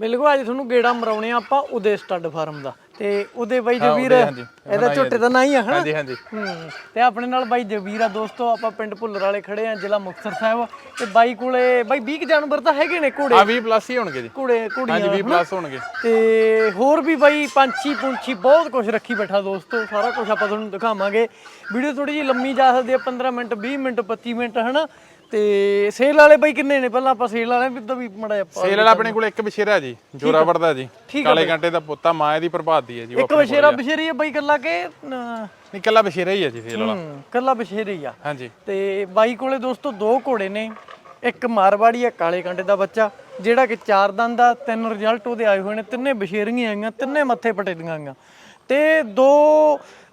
ਬਿਲਕੁਲ ਅੱਜ ਤੁਹਾਨੂੰ ਗੇੜਾ ਮਰਾਉਣੇ ਆ ਆਪਾਂ ਉਦੇ ਸਟੱਡ ਫਾਰਮ ਦਾ। ਤੇ ਉਹਦੇ ਬਾਈ ਜਵੀਰ ਹਾਂਜੀ। ਇਹਦਾ ਝੋਟੇ ਦਾ ਨਾਂ ਹੀ ਆ ਹਨਾ? ਹਾਂਜੀ ਹਾਂਜੀ। ਤੇ ਆਪਣੇ ਨਾਲ ਬਾਈ ਜਵੀਰ ਆ ਦੋਸਤੋ ਆਪਾਂ ਪਿੰਡ ਭੁੱਲਰ ਵਾਲੇ ਖੜੇ ਆ ਜ਼ਿਲ੍ਹਾ ਮੁਕਤਸਰ ਸਾਹਿਬ। ਤੇ ਬਾਈ ਕੋਲੇ ਬਾਈ 20 ਕੁ ਜਾਨਵਰ ਤਾਂ ਹੈਗੇ ਨੇ ਘੋੜੇ? ਆ 20 ਪਲੱਸ ਹੀ ਹੋਣਗੇ ਜੀ। ਘੋੜੇ ਹਾਂਜੀ ਘੋੜੀਆਂ 20 ਪਲੱਸ ਹੋਣਗੇ। ਤੇ ਹੋਰ ਵੀ ਬਾਈ ਪੰਛੀ ਪੁੰਛੀ ਬਹੁਤ ਕੁਝ ਰੱਖੀ ਬੈਠਾ ਦੋਸਤੋ ਸਾਰਾ ਕੁਝ ਆਪਾਂ ਤੁਹਾਨੂੰ ਦਿਖਾਵਾਂਗੇ। ਵੀਡੀਓ ਥੋੜੀ ਜਿਹੀ ਲੰਮੀ ਜਾ ਸਕਦੀ ਹੈ 15 ਮਿੰਟ 20 ਮਿੰਟ 25 ਮਿੰਟ ਹਨਾ? ਤੇ ਸੇਲ ਵਾਲੇ ਬਾਈ ਕਿੰਨੇ ਨੇ? ਪਹਿਲਾਂ ਆਪਾਂ ਸੇਲ ਵਾਲਿਆਂ ਵੀ ਤਾਂ ਵੀ ਮੜਾ ਆਪਾਂ ਸੇਲ ਵਾਲਾ ਆਪਣੇ ਕੋਲ ਇੱਕ ਬਸ਼ੇਰਾ ਜੀ ਜੋਰਾਵਰ ਦਾ ਜੀ। ਕਾਲੇ ਘੰਟੇ ਦਾ ਪੁੱਤਾ ਮਾਂ ਦੀ ਪ੍ਰਭਾਤ ਦੀ ਹੈ ਜੀ ਇੱਕ ਬਸ਼ੇਰਾ ਬਸ਼ੇਰੀ ਹੈ ਬਾਈ ਕੱਲਾ ਕੇ ਨਹੀਂ ਕੱਲਾ ਬਸ਼ੇਰਾ ਹੀ ਹੈ ਜੀ ਸੇਲ ਵਾਲਾ। ਹੂੰ, ਕੱਲਾ ਬਸ਼ੇਰੀ ਆ। ਹਾਂਜੀ। ਤੇ ਬਾਈ ਕੋਲੇ ਦੋਸਤੋ ਦੋ ਘੋੜੇ ਨੇ ਇੱਕ ਮਾਰਵਾੜੀ ਆ ਕਾਲੇ ਕੰਡੇ ਦਾ ਬੱਚਾ ਜਿਹੜਾ ਕਿ ਚਾਰ ਦੰਦ ਦਾ ਤਿੰਨ ਰਿਜ਼ਲਟ ਉਹਦੇ ਆਏ ਹੋਏ ਨੇ ਤਿੰਨੇ ਬਸ਼ੇਰੀਆਂ ਆਈਆਂ ਤਿੰਨੇ ਮੱਥੇ ਪਟੇ ਦੀਆਂ ਆਈਆਂ। ਤੇ ਦੋ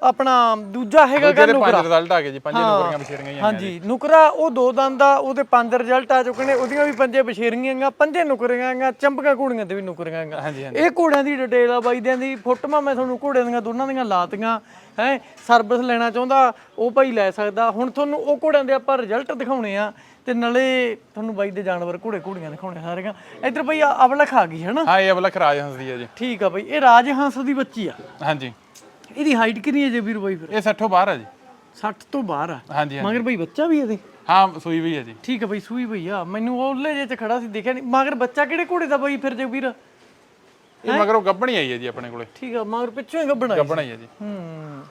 ਆਪਣਾ ਦੂਜਾ ਹੈਗਾ ਗਾ ਜਿਹਦੇ ਪੰਜ ਨੁਕਰਾ। ਰਿਜ਼ਲਟ ਆ ਗਏ ਜੀ ਪੰਜੇ ਨੌਕਰੀਆਂ ਬਸ਼ੇਰੀਆਂ ਹੀ ਆ ਹਾਂਜੀ ਨੁਕਰਾ ਉਹ ਦੋ ਦੰਦ ਦਾ ਉਹਦੇ ਪੰਜ ਰਿਜ਼ਲਟ ਆ ਚੁੱਕੇ ਨੇ ਉਹਦੀਆਂ ਵੀ ਪੰਜੇ ਬਸ਼ੇਰੀਆਂ ਆਈਆਂ ਪੰਜੇ ਨੁਕਰੀਆਂ ਆਈਆਂ ਚੰਬਕਾਂ ਘੋੜੀਆਂ ਤੇ ਵੀ ਨੁਕਰੀਆਂ ਆਈਆਂ ਹਾਂਜੀ ਇਹ ਘੋੜਿਆਂ ਦੀ ਡਿਟੇਲ ਆ ਬਾਈ ਦਿਆਂ ਦੀ ਫੋਟੋਆਂ ਮੈਂ ਤੁਹਾਨੂੰ ਘੋੜਿਆਂ ਦੀਆਂ ਦੋਨਾਂ ਦੀਆਂ ਲਾਤੀਆਂ ਹੈ ਸਰਵਿਸ ਲੈਣਾ ਚਾਹੁੰਦਾ ਉਹ ਭਾਈ ਲੈ ਸਕਦਾ। ਹੁਣ ਤੁਹਾਨੂੰ ਉਹ ਘੋੜਿਆਂ ਦੇ ਆਪਾਂ ਰਿਜ਼ਲਟ ਦਿਖਾਉਣੇ ਆ ਤੇ ਨਾਲੇ ਤੁਹਾਨੂੰ ਬਾਈ ਦੇ ਜਾਨਵਰ ਘੋੜੇ ਘੋੜੀਆਂ ਦਿਖਾਉਣੇ ਸਾਰੀਆਂ। ਇੱਧਰ ਬਈ ਅਵਲਖ ਆ ਗਈ ਹੈ ਨਾ? ਹਾਂ ਇਹ ਅਬਲਖ ਰਾਜ ਹੰਸਦੀ ਹੈ ਜੀ। ਠੀਕ ਆ ਬਈ ਇਹ ਰਾਜ ਹੰਸ ਦੀ ਬੱਚੀ ਆ। ਹਾਂਜੀ। ਇਹਦੀ ਹਾਈਟ ਕਿੰਨੀ ਹੈ ਜੇ ਵੀਰ ਬਾਈ ਫਿਰ? ਇਹ 60 ਬਾਹਰ ਆ ਜੀ। 60 ਤੋਂ ਬਾਹਰ ਆ? ਹਾਂਜੀ ਹਾਂਜੀ। ਮਗਰ ਬਈ ਬੱਚਾ ਵੀ ਇਹਦੇ? ਹਾਂ ਸੂਈ ਵੀ ਹੈ ਜੀ। ਠੀਕ ਆ ਬਈ ਸੂਈ ਬਈ ਆ। ਮੈਨੂੰ ਉਹ ਉੱਲੇ ਜੇ ਚ ਖੜਾ ਸੀ ਦੇਖਿਆ ਨਹੀਂ ਮਗਰ ਬੱਚਾ ਕਿਹੜੇ ਘੋੜੇ ਦਾ ਬਈ ਫਿਰ ਜੇ ਵੀਰ? ਇਹ ਮਗਰੋਂ ਗੱਬਣੀ ਆਈ ਹੈ ਜੀ ਆਪਣੇ ਕੋਲੇ। ਠੀਕ ਆ ਮਗਰ ਪਿੱਛੋਂ ਹੀ ਗੱਬਣਾ ਗੱਬਣ ਆਈ ਹੈ ਜੀ। ਹੂੰ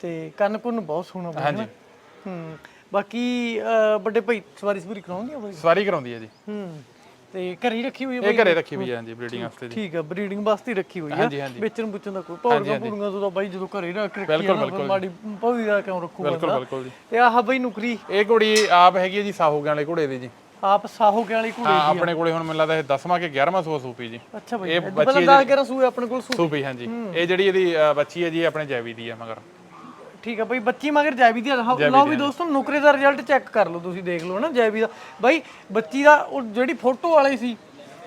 ਤੇ ਕੰਨ ਕੁੰਨ ਬਹੁਤ ਸੋਹਣਾ ਬਈ ਹਾਂਜੀ। ਹੂੰ ਬਾਕੀ ਵੱਡੇ ਭਾਈ ਸਵਾਰੀ ਸਵਾਰੀ ਕਰਾਉਂਦੀ ਆ ਬਈ? ਸਵਾਰੀ ਕਰਾਉਂਦੀ ਹੈ ਜੀ। ਹੂੰ। ਤੇ ਘਰੇ ਹੀ ਰੱਖੀ ਹੋਈ ਆ ਇਹ ਘਰੇ ਰੱਖੀ ਹੋਈ ਹੈ ਹਾਂਜੀ ਬਰੀਡਿੰਗ ਵਾਸਤੇ ਜੀ। ਠੀਕ ਆ ਬਰੀਡਿੰਗ ਵਾਸਤੇ ਹੀ ਰੱਖੀ ਹੋਈ ਹਾਂਜੀ। ਵੇਚਣ ਬੁੱਚਣ ਦਾ ਕੋਈ ਪੌੜੀਆਂ ਪੂੜੀਆਂ ਤੋਂ ਤਾਂ ਬਾਈ ਜਦੋਂ ਘਰੇ ਰੱਖ ਰੱਖੀ ਫਿਰ ਮਾੜੀ ਪੌੜੀ ਦਾ ਕਿਉਂ ਰੱਖੂਗਾ ਬਿਲਕੁਲ ਬਿਲਕੁਲ ਜੀ। ਤੇ ਆਹ ਬਈ ਨੁਕਰੀ? ਇਹ ਘੋੜੀ ਆਪ ਹੈਗੀ ਹੈ ਜੀ ਸਾਹੋਗਾਂ ਵਾਲੇ ਘੋੜੇ ਦੀ ਜੀ। ਆਪ ਸਾਹੋ ਕੇ ਵਾਲੀ ਘੋੜੇ ਹਾਂ ਆਪਣੇ ਕੋਲੇ ਹੁਣ ਮੈਨੂੰ ਲੱਗਦਾ ਇਹ 10ਵਾਂ ਕਿ 11ਵਾਂ ਸੂਆ ਸੂਪੀ ਜੀ। ਅੱਛਾ ਬਈ ਇਹ ਪਹਿਲਾਂ 10 11 ਸੂਏ ਆਪਣੇ ਕੋਲ ਸੂਪੀ। ਹਾਂਜੀ। ਇਹ ਜਿਹੜੀ ਇਹਦੀ ਬੱਚੀ ਹੈ ਜੀ ਆਪਣੇ ਜੈਵੀ ਦੀ ਹੈ ਮਗਰ। ਠੀਕ ਆ ਬਈ ਬੱਚੀ ਮਗਰ ਜੈਵੀ ਦੀ। ਲਓ ਵੀ ਦੋਸਤੋ ਨੁਕਰੇ ਦਾ ਰਿਜ਼ਲਟ ਚੈੱਕ ਕਰ ਲਓ ਤੁਸੀਂ ਦੇਖ ਲਓ ਨਾ ਜੈਵੀ ਦਾ। ਬਾਈ ਬੱਚੀ ਦਾ ਉਹ ਜਿਹੜੀ ਫੋਟੋ ਵਾਲੀ ਸੀ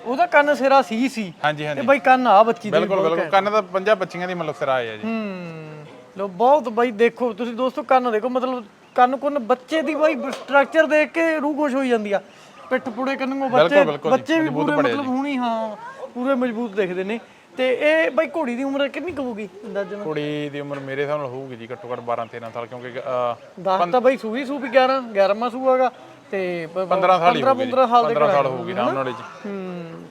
ਉਹਦਾ ਕੰਨ ਸਿਰਾ ਸੀ ਸੀ। ਹਾਂਜੀ ਤੇ ਹਾਂਜੀ ਬਾਈ ਕੰਨ ਆ ਬੱਚੀ ਦੇ ਬਿਲਕੁਲ ਬਿਲਕੁਲ। ਕੰਨ ਦਾ ਪੰਜਾਂ ਬੱਚੀਆਂ ਦੀ ਮਤਲਬ ਸਿਰਾ ਹੈ ਜੀ। ਹੂੰ ਲੋ ਬਹੁਤ ਬਾਈ ਦੇਖੋ ਤੁਸੀਂ ਦੋਸਤੋ ਕੰਨ ਦੇਖੋ ਮਤਲਬ ਕੰਨ ਕੁੰਨ ਬੱਚੇ ਦੀ ਬਾਈ ਸਟਰਕਚਰ ਦੇਖ ਕੇ ਰੂਹ ਖੁਸ਼ ਹੋਈ ਜਾਂਦੀ ਆ। ਪਿੱਠ ਪੁੜੇ ਕੰਨੋਂ ਬੱਚੇ ਬਿਲਕੁਲ ਜੀ, ਬੱਚੇ ਵੀ ਪੂਰੇ ਮਤਲਬ ਹੁਣੀ ਹਾਂ ਪੂਰੇ ਮਜ਼ਬੂਤ ਦਿਖਦੇ ਨੇ। ਤੇ ਇਹ ਬਾਈ ਘੋੜੀ ਦੀ ਉਮਰ ਕਿੰਨੀ ਕੁ ਹੋਊਗੀ ਅੰਦਾਜ਼ਨ ਕੁੜੀ ਦੀ ਉਮਰ ਮੇਰੇ ਹਿਸਾਬ ਨਾਲ ਹੋਊਗੀ ਜੀ ਘੱਟੋ ਘੱਟ 12 13 ਸਾਲ ਕਿਉਂਕਿ ਅ, ਦਸ ਤਾਂ ਬਾਈ ਸੂਈ ਸੂਪੀ 11 11ਵਾਂ ਸੂਆਗਾ ਤੇ 15 ਸਾਲ ਹੀ ਹੋਊਗੀ 15 ਸਾਲ ਦੇ 15 ਸਾਲ ਹੋਊਗੀ ਆਰਾਮ ਨਾਲ ਜੀ ਹੂੰ।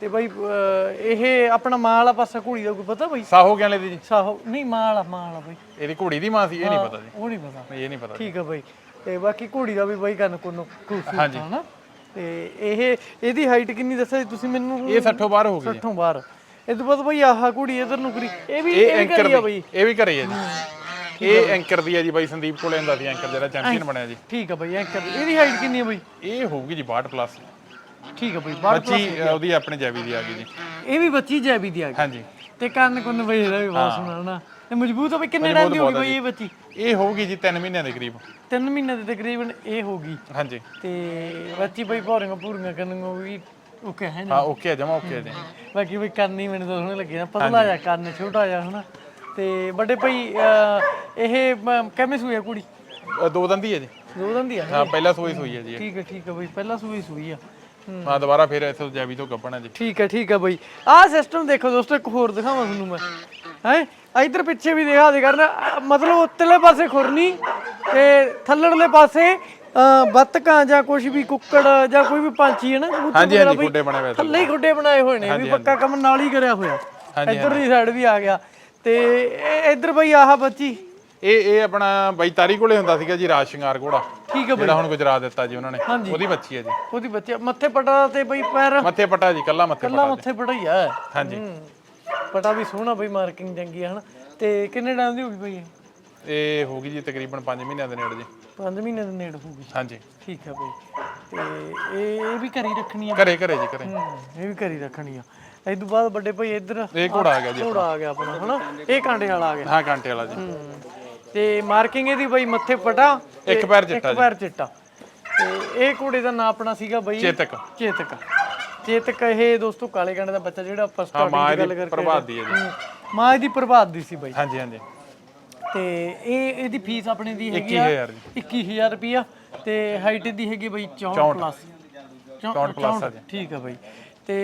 ਤੇ ਬਾਈ ਅਹ, ਇਹ ਆਪਣਾ ਮਾਂ ਵਾਲਾ ਪਾਸਾ ਘੋੜੀ ਦਾ ਕੋਈ ਪਤਾ ਬਾਈ? ਸਾਹੋਗੇ ਵਾਲੇ ਦੀ ਜੀ? ਸਾਹੋ ਨਹੀਂ ਮਾਂ ਵਾਲਾ ਮਾਂ ਵਾਲਾ ਬਾਈ। ਇਹਦੀ ਘੋੜੀ ਦੀ ਮਾਂ ਸੀ ਇਹ ਨਹੀਂ ਪਤਾ ਜੀ। ਉਹ ਨਹੀਂ ਪਤਾ। ਨਹੀਂ, ਇਹ ਨਹੀਂ ਪਤਾ ਠੀਕ ਆ ਬਾਈ। ਤੇ ਬਾਕੀ ਘੋੜੀ ਦਾ ਵੀ ਬਾਈ ਕੰਨ ਕੋਨ ਖੂਬਸੂਰਤ ਆ ਹਨਾ? ਤੇ ਇਹ ਇਹਦੀ ਹਾਈਟ ਕਿੰਨੀ ਦੱਸਿਆ ਸੀ ਤੁਸੀਂ ਮੈਨੂੰ? ਇਹ 60 ਬਾਹਰ ਹੋਊਗੀ ਜੀ। 60 ਬਾਹਰ। ਇਹ ਤੋਂ ਬਾਅਦ ਬਾਈ ਆਹ ਘੋੜੀ ਇਧਰ ਨੂੰ ਕਰੀ। ਇਹ ਵੀ ਇਹ ਵੀ ਕਰੀ ਆ ਬਾਈ। ਇਹ ਵੀ ਘਰੇ ਹੈ ਜੀ। ਇਹ ਐਂਕਰ ਦੀ ਹੈ ਜੀ ਬਾਈ ਸੰਦੀਪ ਕੋਲੇ ਹੁੰਦਾ ਸੀ ਐਂਕਰ ਜਿਹੜਾ ਚੈਂਪੀਅਨ ਬਣਿਆ ਜੀ। ਠੀਕ ਆ ਬਾਈ ਐਂਕਰ ਦੀ। ਇਹਦੀ ਹਾਈਟ ਕਿੰਨੀ ਆ ਬਾਈ? ਇਹ ਹੋਊਗੀ ਜੀ 62 ਪਲੱਸ ਠੀਕ ਆ ਬਾਈ ਬਾਹਰ ਬੱਚੀ ਅ, ਉਹਦੀ ਆਪਣੇ ਜੈਵੀ ਦੀ ਆ ਗਈ ਜੀ। ਇਹ ਵੀ ਬੱਚੀ ਜੈਬੀ ਦੀ ਆ ਗਈ। ਹਾਂਜੀ। ਤੇ ਕੰਨ ਕੁੰਨ ਬਈ ਇਹਦਾ ਵੀ ਬਹੁਤ ਸੋਹਣਾ ਨਾ ਇਹ ਮਜ਼ਬੂਤ ਆ ਬਈ ਕਿੰਨੇ ਟਾਈਮ ਦੀ ਬਈ ਇਹ ਬੱਚੀ? ਇਹ ਹੋਊਗੀ ਜੀ 3 ਮਹੀਨਿਆਂ ਦੇ ਕਰੀਬ। 3 ਮਹੀਨੇ ਦੇ ਤਕਰੀਬਨ ਇਹ ਹੋਗੀ ਹਾਂਜੀ। ਤੇ ਬੱਚੀ ਬਈ ਭੌਰੀਆਂ ਭੂਰੀਆਂ ਕਰਨ ਨੂੰ ਵੀ ਓਕੇ ਹੈ ਨਾ। ਹਾਂ ਓਕੇ ਜਮਾ ਓਕੇ ਜੀ ਬਾਕੀ ਕੰਨ ਹੀ ਮੈਨੂੰ ਤਾਂ ਸੋਹਣੇ ਲੱਗੇ ਨਾ ਪਤਲਾ ਜਿਹਾ ਕੰਨ ਛੋਟਾ ਜਿਹਾ ਹਨਾ। ਤੇ ਵੱਡੇ ਭਾਈ ਅਹ, ਇਹ ਮ- ਕਿਵੇਂ ਸੂਈ ਆ ਕੁੜੀ? ਅ, ਦੋ ਦੰਦੀ ਹੈ ਜੀ। ਦੋ ਦੰਦੀ ਆ? ਹਾਂ ਪਹਿਲਾ ਸੂਈ ਸੂਈ ਹੈ ਜੀ। ਠੀਕ ਹੈ ਠੀਕ ਹੈ ਬਈ ਪਹਿਲਾਂ ਸੂਈ ਸੂਈ ਆ। ਹਾਂ। ਦੁਬਾਰਾ ਫਿਰ ਇੱਥੇ ਜੈਵੀ ਤੋਂ ਗੱਪਣਾ ਜੀ। ਠੀਕ ਹੈ ਠੀਕ ਹੈ ਬਈ। ਆਹ ਸਿਸਟਮ ਦੇਖੋ ਦੋਸਤੋ ਇੱਕ ਹੋਰ ਦਿਖਾਵਾਂ ਤੁਹਾਨੂੰ ਮੈਂ। ਹੈ? ਇਧਰ ਪਿੱਛੇ ਵੀ ਦਿਖਾ ਦੇ ਕਰਨਾ। ਅਹ ਮਤਲਬ ਉੱਤਲੇ ਪਾਸੇ ਖੁਰਨੀ ਤੇ ਥੱਲੜਲੇ ਪਾਸੇ ਬੱਤਕਾਂ ਜਾਂ ਕੁਝ ਵੀ ਕੁੱਕੜ ਜਾਂ ਕੋਈ ਵੀ ਪੰਛੀ ਹੈ ਨਾ ਕਬੂਤਰ ਹਾਂਜੀ ਵਗੈਰਾ ਹਾਂਜੀ ਬਈ ਖੁੱਡੇ ਬਣੇ ਹੋਏ ਥੱਲੇ ਹੀ ਖੁੱਡੇ ਬਣਾਏ ਹੋਏ ਨੇ ਵੀ ਪੱਕਾ ਕੰਮ ਨਾਲ ਹੀ ਕਰਿਆ ਹੋਇਆ। ਇੱਧਰ ਦੀ ਸਾਈਡ ਵੀ ਆ ਗਿਆ। ਤੇ ਇਹ- ਇੱਧਰ ਬਈ ਆਹ ਬੱਚੀ। ਇਹ ਇਹ ਆਪਣਾ ਬਾਈ ਤਾਰੀ ਕੋਲੇ ਹੁੰਦਾ ਸੀਗਾ ਜੀ ਰਾਜ ਸ਼ਿੰਗਾਰ ਘੋੜਾ। ਠੀਕ ਹੈ ਜਿਹੜਾ ਹੁਣ ਗੁਜਰਾ ਦਿੱਤਾ ਜੀ ਉਹਨਾਂ ਨੇ। ਉਹਦੀ ਬੱਚੀ ਹੈ ਜੀ। ਉਹਦੀ ਬੱਚੀ ਮੱਥੇ ਪਟਾ ਤੇ ਬਈ ਪੈਰ। ਮੱਥੇ ਪੱਟਾ ਜੀ ਕੱਲਾ ਮੱਥੇ ਕੱਲਾ ਮੱਥੇ ਪਟਾ ਹੀ ਆ। ਹਾਂਜੀ। ਹੂੰ। ਪਟਾ ਵੀ ਸੋਹਣਾ ਬਈ ਮਾਰਕਿੰਗ ਚੰਗੀ ਆ ਹਨਾ। ਤੇ ਕਿੰਨੇ ਟਾਈਮ ਦੀ ਹੋਗੀ ਬਈ ਇਹ? ਇਹ ਹੋਗੀ ਜੀ ਤਕਰੀਬਨ 5 ਮਹੀਨਿਆਂ ਦੇ ਨੇੜੇ ਜੀ। 5 ਮਹੀਨੇ ਦੇ ਨੇੜੇ ਹੋਊਗੀ ਹਾਂਜੀ। ਠੀਕ ਹੈ ਬਈ। ਤੇ ਇਹ ਇਹ ਵੀ ਘਰੀ ਰੱਖਣੀ ਆ? ਘਰੇ ਘਰੇ ਜੀ ਘਰੇ। ਹੂੰ, ਇਹ ਵੀ ਘਰੀ ਰੱਖਣੀ ਆ। ਇਸ ਤੋਂ ਬਾਅਦ ਵੱਡੇ ਭਾਈ ਇੱਧਰ ਇਹ ਘੋੜਾ ਆ ਗਿਆ ਜੀ ਘੋੜਾ ਆ ਗਿਆ ਆਪਣਾ ਹਨਾ? ਇਹ ਕਾਂਡੇ ਵਾਲਾ ਆ ਗਿਆ। ਹਾਂ ਕਾਂਟੇ ਵਾਲਾ ਜੀ। ਹੂੰ। ਤੇ ਮਾਰਕਿੰਗ ਇਹਦੀ ਬਈ ਮੱਥੇ ਪਟਾ ਇੱਕ ਪੈਰ ਚਿੱਟਾ ਇੱਕ ਪੈਰ ਚਿੱਟਾ। ਤੇ ਇਹ ਘੋੜੇ ਦਾ ਨਾਂ ਆਪਣਾ ਸੀਗਾ ਬਈ ਚੇਤਕ। ਚੇਤਕ। ਚੇਤਕ ਇਹ ਦੋਸਤੋ ਕਾਲੇ ਗੰਡੇ ਦਾ ਬੱਚਾ ਜਿਹੜਾ ਆਪਾਂ ਹਾਂ ਮਾਂ ਸਟਾਰਟਿੰਗ ਦੀ ਗੱਲ ਕਰਕੇ ਪ੍ਰਭਾਤ ਦੀ ਹੈ ਜੀ। ਹੂੰ, ਮਾਂ ਇਹਦੀ ਪ੍ਰਭਾਤ ਦੀ ਸੀ ਬਈ। ਹਾਂਜੀ ਹਾਂਜੀ। ਤੇ ਇਹ ਇਹਦੀ ਫੀਸ ਆਪਣੇ ਦੀ ਹੈਗੀ ਆ 21000 ਜੀ 21000 ਰੁਪਿਆ ਤੇ ਹਾਈਟ ਦੀ ਹੈਗੀ ਬਈ 64 ਪਲੱਸ 64 plus ਆ ਜੀ। ਠੀਕ ਆ ਬਈ। ਤੇ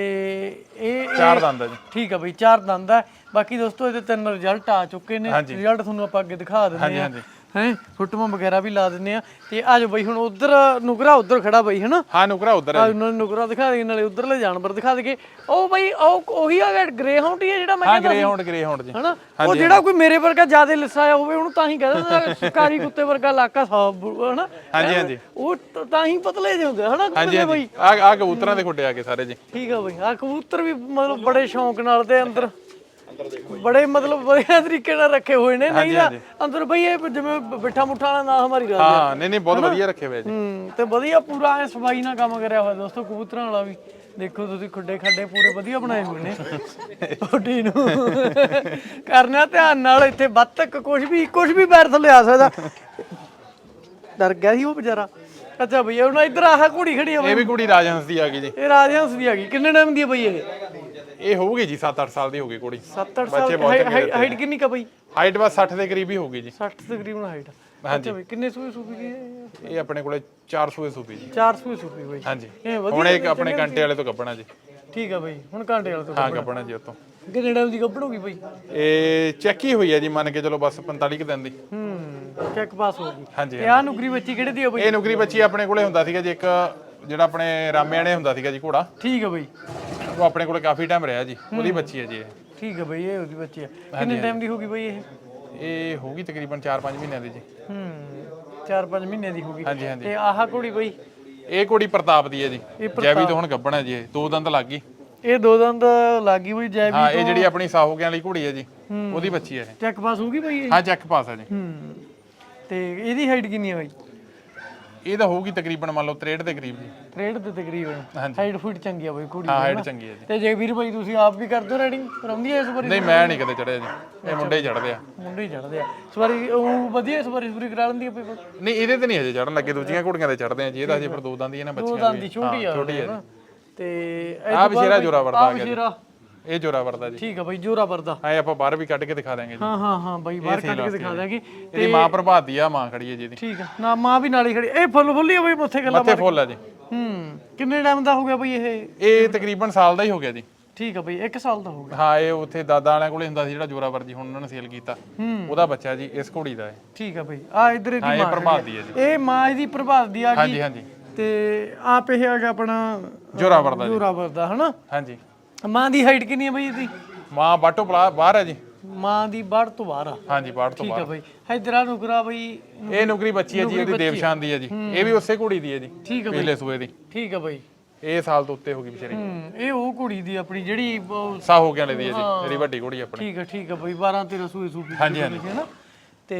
ਇਹ ਇਹ- ਚਾਰ ਦੰਦ ਆ ਜੀ। ਠੀਕ ਆ ਬਈ ਚਾਰ ਦੰਦ ਆ। ਬਾਕੀ ਦੋਸਤੋ ਇਹਦੇ ਤਿੰਨ ਰਿਜ਼ਲਟ ਆ ਚੁੱਕੇ ਨੇ। ਰਿਜ਼ਲਟ ਤੁਹਾਨੂੰ ਆਪਾਂ ਅੱਗੇ ਦਿਖਾ ਦਿੰਦੇ ਆ। ਹਾਂਜੀ। ਹੈ? ਫੁੱਟਮਾਂ ਵਗੈਰਾ ਵੀ ਲਾ ਦਿੰਦੇ ਆ। ਤੇ ਆ ਜਾਓ ਬਈ ਹੁਣ ਉਧਰ ਨੁਕਰਾ ਉਧਰ ਖੜਾ ਬਈ ਹਨਾ? ਹਾਂ ਨੁਕਰਾ ਉਧਰ ਆ ਉਹਨਾਂ ਨੂੰ ਨੁਕਰਾ ਦਿਖਾ ਦੇ ਨਾਲੇ ਉਧਰਲੇ ਜਾਨਵਰ ਦਿਖਾ ਦੇਗੇ ਉਹ ਬਈ ਉਹ ਉਹੀ ਆ ਗ੍ਰੇ ਹਾਉਂਡ ਹੀ ਆ ਜਿਹੜਾ ਮੈਂ ਹਾਂ ਕਹਿੰਦਾ ਗ੍ਰੇ ਹਾਉਂਡ ਗ੍ਰੇ ਹਾਉਂਡ ਜੀ। ਹਨਾ? ਉਹ ਜਿਹੜਾ ਕੋਈ ਮੇਰੇ ਵਰਗਾ ਜ਼ਿਆਦਾ ਲਿੱਸਾ ਆ ਹੋਵੇ ਉਹਨੂੰ ਤਾਂ ਹੀ ਕਹਿ ਦਿੰਦਾ ਸ਼ਿਕਾਰੀ ਕੁੱਤੇ ਵਰਗਾ ਇਲਾਕਾ ਸਾਫ਼ ਹਨਾ? ਹਾਂਜੀ ਹਾਂਜੀ। ਉਹ ਤਾਂ- ਤਾਂ ਹੀ ਪਤਲੇ ਜਿਹੇ ਹੁੰਦੇ ਆ, ਹਨਾ ਹਾਂਜੀ ਕੁੱਤੇ ਬਈ? ਹਾਂਜੀ ਆ ਆ ਕਬੂਤਰਾਂ ਦੇ ਖੁੱਡੇ ਆ ਕੇ ਸਾਰੇ ਜੀ। ਠੀਕ ਆ ਬਈ। ਆ ਕਬੂਤਰ ਵੀ ਮਤਲਬ ਬੜੇ ਸ਼ੌਂਕ ਨਾਲ ਤੇ ਅੰਦਰ ਬੜੇ ਮਤਲਬ ਵਧੀਆ ਤਰੀਕੇ ਨਾਲ ਰੱਖੇ ਹੋਏ ਨੇ ਨਹੀਂ ਤਾਂ ਅੰਦਰ ਬਈ ਇਹ ਜਿਵੇਂ ਬਿੱਠਾ ਮੁੱਠਾ ਵਾਲਾ ਨਾ ਹਮਾਰੀ ਗੱਲ ਹਾਂ ਨਹੀਂ ਨਹੀਂ ਬਹੁਤ ਵਧੀਆ ਰੱਖੇ ਹੋਏ ਜੀ। ਹੂੰ ਤੇ ਵਧੀਆ ਪੂਰਾ ਐ ਸਫ਼ਾਈ ਨਾਲ ਕੰਮ ਕਰਿਆ ਹੋਇਆ ਦੋਸਤੋ ਕਬੂਤਰਾਂ ਵਾਲਾ ਵੀ। ਦੇਖੋ ਤੁਸੀਂ ਖੁੱਡੇ ਖੱਡੇ ਪੂਰੇ ਵਧੀਆ ਬਣਾਏ ਹੋਏ ਨੇ। ਛੋਟੀ ਨੂੰ। ਕਰਨਾ ਧਿਆਨ ਨਾਲ ਇੱਥੇ ਬੱਤਕ ਕੁਝ ਵੀ ਕੁਝ ਵੀ ਪੈਰ ਥੱਲੇ ਆ ਸਕਦਾ। ਡਰ ਗਿਆ ਸੀ ਉਹ ਵਿਚਾਰਾ। ਅੱਛਾ ਭਈਆ ਹੁਣ ਇੱਧਰ ਆਹ ਘੋੜੀ ਖੜੀ ਆ ਇਹ ਵੀ ਕੁੜੀ ਰਾਜਹੰਸ ਦੀ ਆ ਗਈ ਜੀ। ਇਹ ਰਾਜਹੰਸ ਦੀ ਆ ਗਈ। ਕਿੰਨੇ ਟਾਈਮ ਦੀ ਆ ਬਈ ਇਹ? ਇਹ ਹੋਊਗੀ ਜੀ 7-8 ਸਾਲ ਦੀ ਹੋਊਗੀ ਕੁੜੀ। 7-8 ਬੱਚੇ ਸਾਲ ਬਹੁਤ ਚੰਗੇ ਹਾਈਟ ਕਿੰਨੀ ਕਾ ਬਈ? ਹਾਈਟ ਬਸ 60 ਦੇ ਕਰੀਬ ਹੀ ਹੋਊਗੀ ਜੀ। 60 ਤਕਰੀਬਨ ਹਾਈਟ ਅੱਛਾ ਬਈ ਕਿੰਨੇ ਸੂਏ ਸੂਪੀ ਹੈ ਇਹ? ਆਪਣੇ ਕੋਲੇ 400 ਸੂਪੀ ਜੀ। 4 ਸੂਏ ਸੂਪੀ ਬਈ। ਹਾਂਜੀ। ਇਹ ਵਧੀਆ ਹੁਣ ਇੱਕ ਆਪਣੇ ਘੰਟੇ ਵਾਲੇ ਤੋਂ ਕੱਪਣਾ ਜੀ। ਠੀਕ ਆ ਬਈ ਹੁਣ ਕਾਂਟੇ ਵਾਲੇ ਤੋਂ ਹਾਂ ਕੱਪਣਾ। ਜੀ ਉਤੋਂ ਕਿੰਨੇ ਟਾਈਮ ਦੀ ਗੱਭਣ ਹੋ ਗਈ ਬਈ? ਇਹ ਚੈੱਕ ਹੀ ਹੋਈ ਹੈ ਜੀ ਮੰਨ ਕੇ ਚਲੋ ਬਸ 45 ਕੁ ਦਿਨ ਦੀ। ਹੂੰ ਚੈੱਕ ਪਾਸ ਹੋ ਗਈ। ਹਾਂਜੀ ਤੇ ਆ ਨੁਕਰੀ ਬੱਚੀ ਕਿਹੜੇ ਦੀ ਆ ਬਈ? ਇਹ ਨੁਕਰੀ ਬੱਚੀ ਆਪਣੇ ਕੋਲੇ ਹੁੰਦਾ ਸੀਗਾ ਜੀ ਇੱਕ ਜਿਹੜਾ ਆਪਣੇ ਰਾਮਿਆਣੇ ਹੁੰਦਾ ਸੀਗਾ ਜੀ ਘੋੜਾ। ਠੀਕ ਆ ਬਈ। ਉਹ ਆਪਣੇ ਕੋਲੇ ਕਾਫੀ ਟਾਈਮ ਰਿਹਾ ਜੀ ਉਹਦੀ ਬੱਚੀ ਹੈ ਜੀ ਇਹ। ਠੀਕ ਆ ਬਈ ਇਹ ਉਹਦੀ ਬੱਚੀ ਆ ਕਿੰਨੇ ਟਾਈਮ ਦੀ ਹੋ ਗਈ ਬਈ ਇਹ? ਇਹ ਹੋਊਗੀ ਤਕਰੀਬਨ 4-5 ਮਹੀਨਿਆਂ ਦੀ ਜੀ। ਹੂੰ 4-5 ਮਹੀਨੇ ਦੀ ਹੋ ਗਈ। ਹਾਂਜੀ ਹਾਂਜੀ। ਤੇ ਆਹ ਕੁੜੀ ਬਈ? ਇਹ ਘੋੜੀ ਪ੍ਰਤਾਪ ਦੀ ਹੈ ਜੀ। ਜੈਵੀ ਤੋਂ ਹੁਣ ਗੱਬਣ ਹੈ ਜੀ ਇਹ। ਦੋ ਦੰਦ ਲੱਗ ਗਈ। ਇਹ ਦੋ ਦੰਦ ਲੱਗੀ ਬਈ ਜੈ ਹਾਂ ਇਹ ਜਿਹੜੀ ਆਪਣੀ ਸਾਹੋਗਿਆਂ ਵਾਲੀ ਘੋੜੀ ਹੈ ਜੀ ਉਹਦੀ ਬੱਚੀ ਹੈ ਇਹ। ਚੈੱਕ ਪਾਸ ਹੋ ਗਈ ਬਈ ਇਹ? ਹਾਂ ਚੈੱਕ ਪਾਸ ਹੈ ਜੀ। ਹੂੰ। ਤੇ ਇਹਦੀ ਹਾਈਟ ਕਿੰਨੀ ਹੈ ਬਈ? ਇਹ ਤਾਂ ਹੋਊਗੀ ਤਕਰੀਬਨ ਮੰਨ ਲਓ 63 ਦੇ ਕਰੀਬ। ਜੀ 63 ਦੇ ਤਕਰੀਬਨ। ਹਾਂਜੀ। ਹਾਈਟ ਫੁੱਟ ਚੰਗੀ ਆ ਬਈ ਕੁੜੀ ਹਾਂ ਹਾਈਟ? ਚੰਗੀ ਹੈ ਜੀ। ਤੇ ਜੇ ਵੀਰ ਭਾਈ ਤੁਸੀਂ ਆਪ ਵੀ ਕਰਦੇ ਹੋ ਰਾਈਡਿੰਗ ਕਰਾਉਂਦੀ ਐ ਇਸ ਵਾਰੀ? ਨਹੀਂ ਮੈਂ ਨਹੀਂ ਕਦੇ ਚੜਿਆ ਜੀ। ਇਹ ਮੁੰਡੇ ਹੀ ਚੜਦੇ ਆ। ਮੁੰਡੇ ਹੀ ਚੜਦੇ ਆ। ਇਸ ਵਾਰੀ ਉਹ ਵਧੀਆ ਇਸ ਵਾਰੀ ਸੂਰੀ ਕਰਾ ਲੈਂਦੀ ਆ ਪੇਪਰ ਨਹੀਂ ਇਹਦੇ ਤੇ ਨਹੀਂ ਹਜੇ ਚੜਨ ਲੱਗੇ ਦੂਜੀਆਂ ਘੋੜੀਆਂ ਤੇ ਚੜਦੇ ਆ ਜੀ। ਇਹਦਾ ਹਜੇ ਫਿਰ ਦੋ ਦੰਦ ਹੀ ਇਹਨਾਂ ਦੋ ਬੱਚੀਆਂ ਦੰਦ ਦੀ ਛੋਟੀ ਆ ਛੋਟੀ ਹੈ ਹਨਾ? ਤੇ ਆ ਵਿਸ਼ੇਰਾ ਜੋਰਾ ਵਰਦਾ ਆ ਆ ਗਿਆ ਇਹ ਜੋਰਾ ਵਰਦਾ ਜੀ। ਠੀਕ ਆ ਬਈ ਜੋਰਾ ਵਰਦਾ। ਐ ਆਪਾਂ ਬਾਹਰ ਵੀ ਕੱਢ ਕੇ ਦਿਖਾ ਦਾਂਗੇ ਜੀ। ਹਾਂ ਹਾਂ ਹਾਂ ਬਾਈ ਬਾਹਰ ਕੱਢ ਕੇ ਦਿਖਾ ਦਾਂਗੇ ਇਹਦੀ ਮਾਂ ਪ੍ਰਭਾਤ ਦੀ ਆ ਮਾਂ ਖੜੀ ਹੈ ਜੀ ਇਹਦੀ। ਠੀਕ ਆ। ਨਾ ਮਾਂ ਵੀ ਨਾਲੇ ਖੜੀ। ਇਹ ਫੁੱਲ ਫੁੱਲੀ ਆ ਬਈ ਮੱਥੇ ਗੱਲਾਂ ਮੱਥੇ ਫੁੱਲ ਆ ਜੀ। ਹੂੰ ਕਿੰਨੇ ਟਾਈਮ ਦਾ ਹੋ ਗਿਆ ਬਈ ਇਹ? ਇਹ ਤਕਰੀਬਨ ਸਾਲ ਦਾ ਹੀ ਹੋ ਗਿਆ ਜੀ। ਠੀਕ ਆ ਬਈ 1 ਸਾਲ ਦਾ ਹੋ ਗਿਆ। ਹਾਂ ਇਹ ਉੱਥੇ ਦਾਦਾ ਵਾਲਿਆਂ ਕੋਲੇ ਹੁੰਦਾ ਸੀ ਜਿਹੜਾ ਜੋਰਾਵਰ ਜੀ ਹੁਣ ਉਹਨਾਂ ਨੇ ਸੇਲ ਕੀਤਾ। ਉਹਦਾ ਬੱਚਾ ਜੀ ਇਸ ਘੋੜੀ ਦਾ ਹੈ ਠੀਕ ਆ ਬਈ। ਆ ਇਧਰ ਇਹਦੀ ਇਹ ਮਾਂ ਪ੍ਰਭਾਤ ਦੀ ਹੈ ਜੀ। ਇਹ ਮਾਂ ਇਹਦੀ ਪ੍ਰਭਾਤ ਦੀ ਆ ਗਈ। ਹਾਂਜੀ ਹਾਂਜੀ। ਤੇ ਆਪ ਇਹ ਗਿਆ ਆਪਣਾ ਜੋਰਾਵਰ ਦਾ ਜੋਰਾਵਰ ਦਾ ਹਨਾ? ਹਾਂਜੀ। ਮਾਂ ਦੀ ਹਾਈਟ ਕਿੰਨੀ ਹੈ ਬਈ ਇਹਦੀ? ਮਾਂ ਬਾਟੋ ਪਲਾ ਬਾਹਰ ਹੈ ਜੀ। ਮਾਂ ਦੀ ਬਾੜ ਤੋਂ ਬਾਹਰ ਆ। ਹਾਂਜੀ ਬਾੜ ਤੋਂ ਠੀਕ ਆ ਬਈ। ਇਧਰ ਨੁਕਰਾ ਬਈ ਇਹ ਨੁਕਰੀ ਬੱਚੀ ਹੈ ਜੀ ਇਹਦੀ ਦੇਵਸ਼ਾਨ ਦੀ ਹੈ ਜੀ। ਇਹ ਵੀ ਉਸੇ ਘੋੜੀ ਦੀ ਹੈ ਜੀ ਠੀਕ ਆ ਬਈ। ਪਿਛਲੇ ਸੂਏ ਦੀ। ਠੀਕ ਆ ਬਈ। ਇਹ ਸਾਲ ਤੋਂ ਉੱਤੇ ਹੋ ਗਈ ਵਿਚਾਰੀ। ਹੂੰ ਇਹ ਉਹ ਕੁੜੀ ਦੀ ਆਪਣੀ ਜਿਹੜੀ ਉਹ- ਸਾਹੋ ਵਾਲੇ ਦੀ ਹੈ ਜੀ ਜਿਹੜੀ ਵੱਡੀ ਘੋੜੀ ਆਪਣੀ। ਠੀਕ ਆ ਠੀਕ ਆ ਬਈ। 12 13 ਸੂਈ ਸੂਪੀ ਹਾਂਜੀ, ਹਾਂਜੀ। ਹੈ ਨਾ। ਤੇ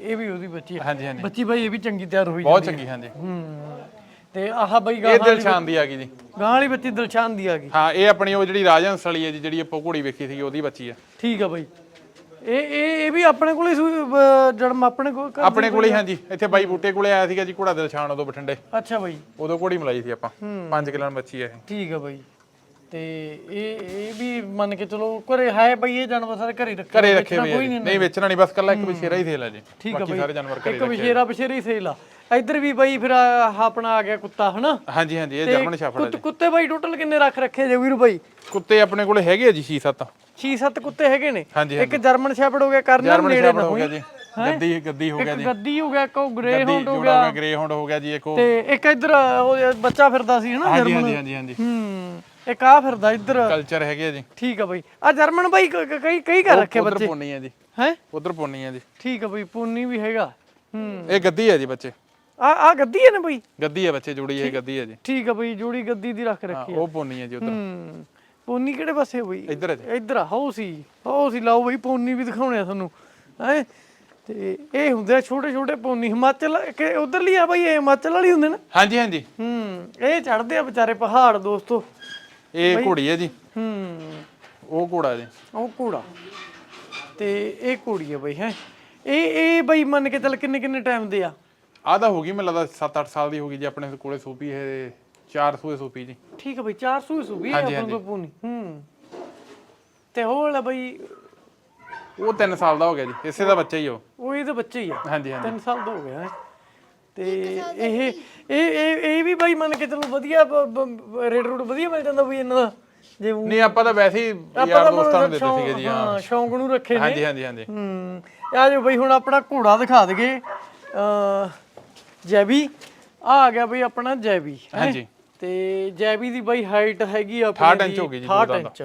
ਇਹ ਵੀ ਉਹਦੀ ਬੱਚੀ ਆ ਹਾਂਜੀ ਹਾਂਜੀ। ਬੱਚੀ ਬਈ ਇਹ ਵੀ ਚੰਗੀ ਤਿਆਰ ਹੋਈ ਬਹੁਤ ਚੰਗੀ ਹਾਂਜੀ। ਹੂੰ। ਤੇ ਆਹ ਬਈ ਗਾਂ ਇਹ ਦਿਲਸ਼ਾਨ ਦੀ ਆ ਗਈ ਜੀ। ਗਾਂ ਵਾਲੀ ਬੱਚੀ ਦਿਲਸ਼ਾਨ ਦੀ ਆ ਗਈ। ਹਾਂ ਇਹ ਆਪਣੀ ਉਹ ਜਿਹੜੀ ਰਾਜਹੰਸ ਵਾਲੀ ਹੈ ਜੀ ਜਿਹੜੀ ਆਪਾਂ ਘੋੜੀ ਵੇਖੀ ਸੀ ਉਹਦੀ ਬੱਚੀ ਹੈ ਠੀਕ ਆ ਬਈ। ਇਹ ਇਹ ਇਹ ਵੀ ਆਪਣੇ ਕੋਲੇ ਜਨਮ ਆਪਣੇ ਕੋਲ ਆਪਣੇ ਕੋਲੇ ਹੀ ਹਾਂਜੀ। ਇੱਥੇ ਬਾਈ ਬੂਟੇ ਕੋਲੇ ਆਇਆ ਸੀਗਾ ਜੀ ਘੋੜਾ ਦਿਲਸ਼ਾਨ ਉਦੋਂ ਬਠਿੰਡੇ। ਅੱਛਾ ਬਈ। ਉਦੋਂ ਘੋੜੀ ਮਲਾਈ ਸੀ ਆਪਾਂ। 5 ਕਿਲੋ ਬੱਚੀ ਹੈ ਇਹ। ਠੀਕ ਆ ਬਈ। ਤੇ ਇਹ ਇਹ ਵੀ ਮੰਨ ਕੇ ਚਲੋ ਘਰੇ ਹੈ ਬਈ ਇਹ ਜਾਨਵਰ ਸਾਰੇ ਘਰੇ ਰੱਖੇ ਘਰੇ ਰੱਖੇ ਹੋਏ ਆ ਕੋਈ ਜੀ। ਨਹੀਂ ਨਹੀਂ ਵੇਚਣਾ ਨਹੀਂ ਬਸ ਕੱਲਾ ਇੱਕ ਵਿਸ਼ੇਰਾ ਹੀ ਸੇਲ ਹੈ ਜੀ। ਠੀਕ ਆ ਬਾਕੀ ਬਈ। ਸਾਰੇ ਜਾਨਵਰ ਘਰੇ ਇੱਕ ਵਿਸ਼ੇਰਾ ਬਸ਼ੇਰੀ ਸੇਲ ਆ। ਇੱਧਰ ਵੀ ਬਈ ਫਿਰ ਆਹ ਆਪਣਾ ਆ ਗਿਆ ਕੁੱਤਾ ਹਨਾ? ਹਾਂਜੀ ਹਾਂਜੀ ਇਹ ਜਰਮਨ ਸ਼ੈਫਰਡ ਹੈ ਕੁੱਤ- ਕੁੱਤੇ ਬਾਈ ਟੋਟਲ ਕਿੰਨੇ ਰੱਖ ਰੱਖੇ ਜੇ ਵੀਰ ਬਾਈ? ਕੁੱਤੇ ਆਪਣੇ ਕੋਲੇ ਹੈਗੇ ਆ ਜੀ 6-7 6-7 ਕੁੱਤੇ ਹੈਗੇ ਨੇ? ਹਾਂਜੀ, ਇੱਕ ਜਰਮਨ ਸ਼ੈਫਰਡ ਹੋ ਗਿਆ ਕਰਨਲ ਜਰਮਨ ਨੇੜੇ ਸ਼ੈਫਰਡ ਨਾ ਹੋ ਗਿਆ ਜੀ। ਗੱਦੀ ਗੱਦੀ ਹੋ ਗਿਆ ਇੱਕ ਜੀ। ਗੱਦੀ ਹੋ ਗਿਆ ਇੱਕ ਉਹ ਗ੍ਰੇ ਗੱਦੀ ਹਾਉਂਡ ਹੋ ਜੋੜਾ ਗਿਆ ਗ੍ਰੇ ਹੋ ਜੀ ਇੱਕ ਉਹ ਤੇ ਇੱਕ ਇੱਧਰ ਉਹ ਬੱਚਾ ਫਿਰਦਾ ਸੀ ਹਨਾ ਹਾਂਜੀ ਜਰਮਨ? ਹਾਂਜੀ ਹਾਂਜੀ ਹਾਂਜੀ। ਹੂੰ। ਇੱਕ ਆ ਫਿਰਦਾ ਇੱਧਰ। ਕਲਚਰ ਹੈਗੇ ਆ ਜੀ। ਠੀਕ ਆ ਬਾਈ। ਆ ਜਰਮਨ ਬਾਈ ਕ- ਕ- ਕਈ ਕਈ ਕਰ ਰੱਖੇ ਉਧਰ ਬੱਚੇ। ਪੋਨੀ ਹੈ ਜੀ। ਹੈ? ਉਧਰ ਪੋਨੀ ਹੈ ਜੀ। ਠੀਕ ਆ ਬਾਈ ਪੂਨੀ ਵੀ ਹੈਗਾ। ਹੂੰ। ਇਹ ਗੱਦੀ ਹੈ ਜੀ ਬੱਚੇ। ਆ ਆ ਗੱਦੀ ਹੈ ਨਾ ਬਾਈ? ਗੱਦੀ ਹੈ ਬੱਚੇ ਜੁੜੀ ਇਹ ਗੱਦੀ ਹੈ ਜੀ। ਠੀਕ ਆ ਬਾਈ ਜੋੜੀ ਗੱਦੀ ਦੀ ਰੱਖ ਹਾਂ ਰੱਖੀ ਉਹ ਪੋਨੀ ਹੈ ਜੀ ਉਧਰ। ਹੂੰ। ਪੋਨੀ ਕਿਹੜੇ ਪਾਸੇ ਆ ਬਾਈ? ਇੱਧਰ ਹੈ ਜੀ। ਇੱਧਰ ਆ ਹੋ ਸੀ। ਹੋ ਸੀ ਲਾਓ ਬਾਈ ਪੋਨੀ ਵੀ ਦਿਖਾਉਣੇ ਆ ਤੁਹਾਨੂੰ। ਹੈ? ਤੇ ਇਹ ਹੁੰਦੇ ਆ ਛੋਟੇ ਛੋਟੇ ਪੋਨੀ। ਹਿਮਾਚਲ ਕਿ ਉਧਰਲੀ ਆ ਬਾਈ ਇਹ ਹਿਮਾਚਲ ਵਾਲੀ ਹੁੰਦੇ ਨਾ? ਹਾਂਜੀ ਹਾਂਜੀ। ਹੂੰ। ਇਹ ਚੜਦੇ ਆ ਵਿਚਾਰੇ ਪਹਾੜ ਦੋਸਤੋ। ਇਹ ਘੋੜੀ ਹੈ ਜੀ। ਹੂੰ। ਉਹ ਘੋੜਾ ਜੀ। ਉਹ ਘੋੜਾ। ਤੇ ਇਹ ਘੋੜੀ ਆ ਬਈ ਹੈ। ਇਹ ਇਹ ਬਈ ਮੰਨ ਕੇ ਚੱਲ ਕਿੰਨੇ ਕਿੰਨੇ ਟਾਈਮ ਦੇ ਆ? ਆਹ ਤਾਂ ਹੋ ਗਈ ਮੈਨੂੰ ਲੱਗਦਾ 7-8 ਸਾਲ ਦੀ ਹੋ ਗਈ ਜੀ ਆਪਣੇ ਕੋਲੇ ਸੂਪੀ ਇਹ 4 ਸੂਏ ਸੂਪੀ ਜੀ। ਠੀਕ ਆ ਬਈ 400 ਸੂ ਵੀ ਹਾਂਜੀ, ਆਪਾਂ ਕੋਲ ਪੂਨੀ ਹੂੰ। ਤੇ ਉਹ ਵਾਲਾ ਬਈ? ਉਹ 3 ਸਾਲ ਦਾ ਹੋ ਗਿਆ ਜੀ ਇਸੇ ਦਾ ਬੱਚਾ ਹੀ ਉਹ। ਉਹ ਇਹਦੇ ਬੱਚੇ ਹੀ ਆ। ਹਾਂਜੀ ਹਾਂਜੀ। 3 ਸਾਲ ਦਾ ਹੋ ਗਿਆ ਹੈ। ਤੇ ਇਹ ਇਹ ਇਹ ਇਹ ਵੀ ਬਾਈ ਮੰਨ ਕੇ ਚਲੋ ਵਧੀਆ ਰੇਟ ਰੂਟ ਵਧੀਆ ਮਿਲ ਜਾਂਦਾ ਬਈ ਇਹਨਾਂ ਦਾ ਜੇ ਨਹੀਂ ਆਪਾਂ ਤਾਂ ਵੈਸੇ ਹੀ ਯਾਰ ਦੋਸਤਾਂ ਨੂੰ ਦਿੱਤੇ ਸੀਗੇ ਜੀ ਹਾਂ। ਹਾਂ ਸ਼ੌਂਕ ਨੂੰ ਰੱਖੇ ਨੇ। ਹਾਂਜੀ ਹਾਂਜੀ ਹਾਂਜੀ। ਹੂੰ ਆ ਜਾਓ ਬਈ ਹੁਣ ਆਪਣਾ ਘੋੜਾ ਦਿਖਾ ਦਗੇ ਅ ਜੈਬੀ ਆ ਆ ਗਿਆ ਬਈ ਆਪਣਾ ਜੈਬੀ? ਹਾਂਜੀ। ਤੇ ਜੈਬੀ ਦੀ ਬਈ ਹਾਈਟ ਹੈਗੀ ਆ 68 ਇੰਚ ਹੋ ਗਈ ਜੀ, ਦੋ 68 ਦੰਦ। ਇੰਚ।